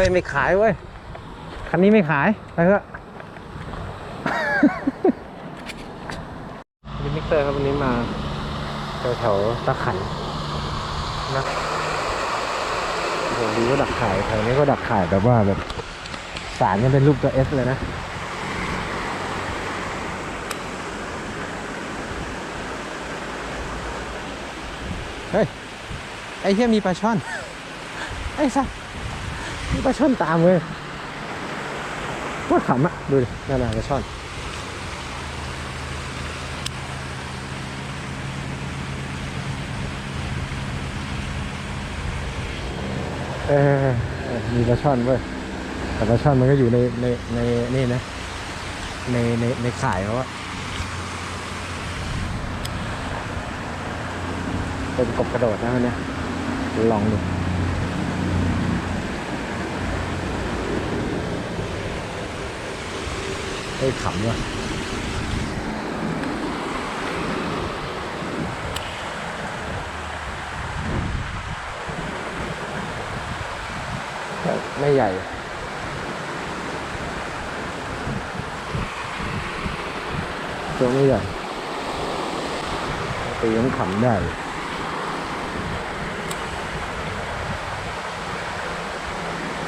ฮ้ยไม่ขายเว้ย คันนี้ไม่ขายไปเถอะลิมิเตอร์ครับวันนี้มาแถวแถวตะขันนะโอ้โหดูว่าดักขายแถวนี้ก็ดักขายแบบว่าแบบสารยังเป็นรูปตัวเอสเลยนะเฮ้ยไอ้เหี้ยมีปลาช่อน ไอ้สัส ปลาช่อนตามเลยว่าขำอะดูดินั่นน่ะปลาช่อนเออมีปลาช่อนเว้ยแต่ปลาช่อนมันก็อยู่ในในในนี่นะ ในในในข่ายเขาอะเป็นกบกระโดดนะเนี้ยลองดู เฮ้ยขำว่ะไม่ใหญ่ตัวไม่ใหญ่ตียังขำได้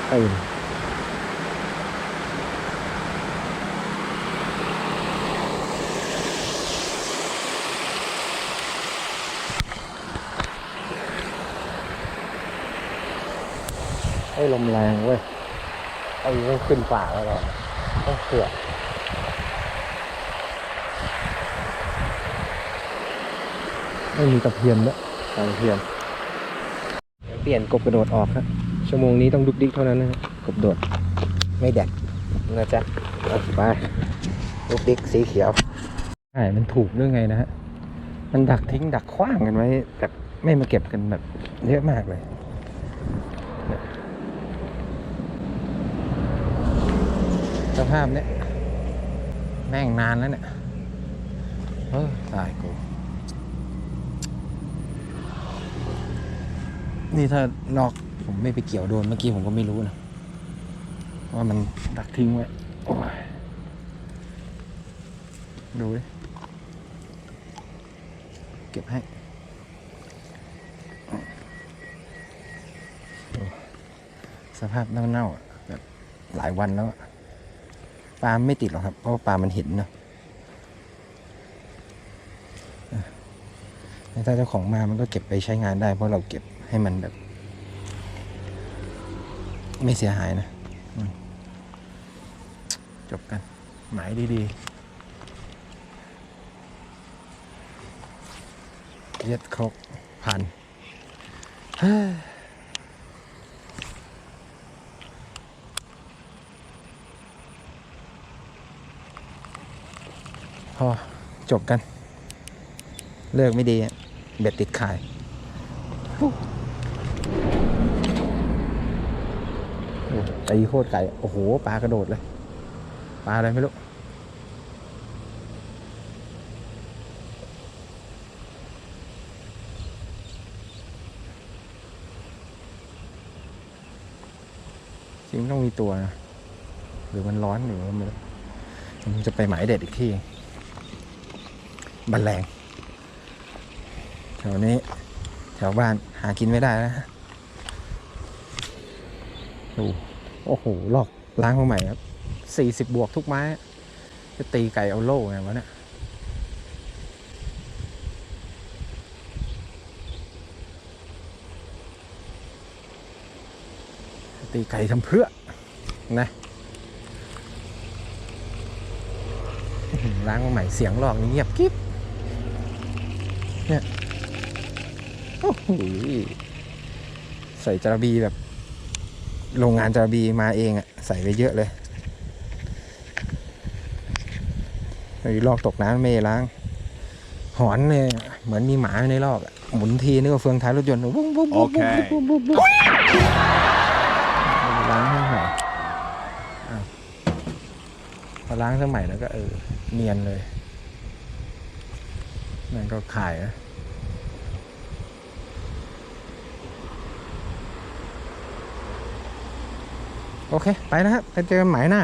ไอ้ย ไอ้ลมแรงเว้ยไอ้ต้องขึ้นป่าแล้วเราต้องเสือกไม่มีตะเพียนด้วตะเพียนเปลี่ยนกบกระโดดออกครับชั่วโมงนี้ต้องดุกดิกเท่านั้นนะกบโดด ไม่แดกนะจ๊ะไปดุกดิกสีเขียวใช่มันถูกด้วยไงนะฮะมันดักทิ้งดักขว้างกันไว้แบบไม่มาเก็บกันแบบเยอะมากเลยเนี่ย สภาพเนี้ยแม่งนานแล้วเนี่ยเออตายกู นี่ถ้าลอกผมไม่ไปเกี่ยวโดนเมื่อกี้ผมก็ไม่รู้นะ ว่ามันดักทิ้งไว้ดูดิ เก็บให้สภาพเน่าๆแบบหลายวันแล้วอะ ปลาไม่ติดหรอกครับ เพราะปลามันเห็นเนอะถ้าเจ้าของมามันก็เก็บไปใช้งานได้ เพราะเราเก็บให้มันแบบ ไม่เสียหายนะ จบกัน หมายดีๆเย็ดครกพันเฮ้ อจบกัน เลิกไม่ดีเบ็ดติดขายโอ้ตีโคตรไก่ โอ้โห ปลากระโดดเลย ปลาอะไรไม่รู้จริงต้องมีตัวนะ หรือมันร้อนหรือว่าไม่รู้จะไปหมายเด็ดอีกที่ บันแรงแถวนี้แถวบ้านหากินไม่ได้แล้วฮะดูโอ้โหลอกล้างมาใหม่ครับสี่สิบบวกทุกไม้ จะตีไก่เอาโล่ไงวะเนี่ยตีไก่ทำเพื่อนะล้างมาใหม่เสียงลอกนี่เงียบกิ๊บ เนี่ยโอ้โหใส่จระบีแบบ โรงงานจาบีมาเองอะใส่ไปเยอะเลยไอ้ลอกตกน้ำไม่ล้าง หอนเลยเหมือนมีหมาอยู่ในลอกอะหมุนทีนึกว่าเฟืองท้ายรถยนต์วุ้บวุ้บวุ้บวุ้บวุ้บวุ้บวุ้บล้างให้ใหม่อ้าวพอล้างสมัยแล้วก็เออเนียนเลย นั่นก็ขายนะโอเค ไปนะครับไปเจอกันหม่หน้า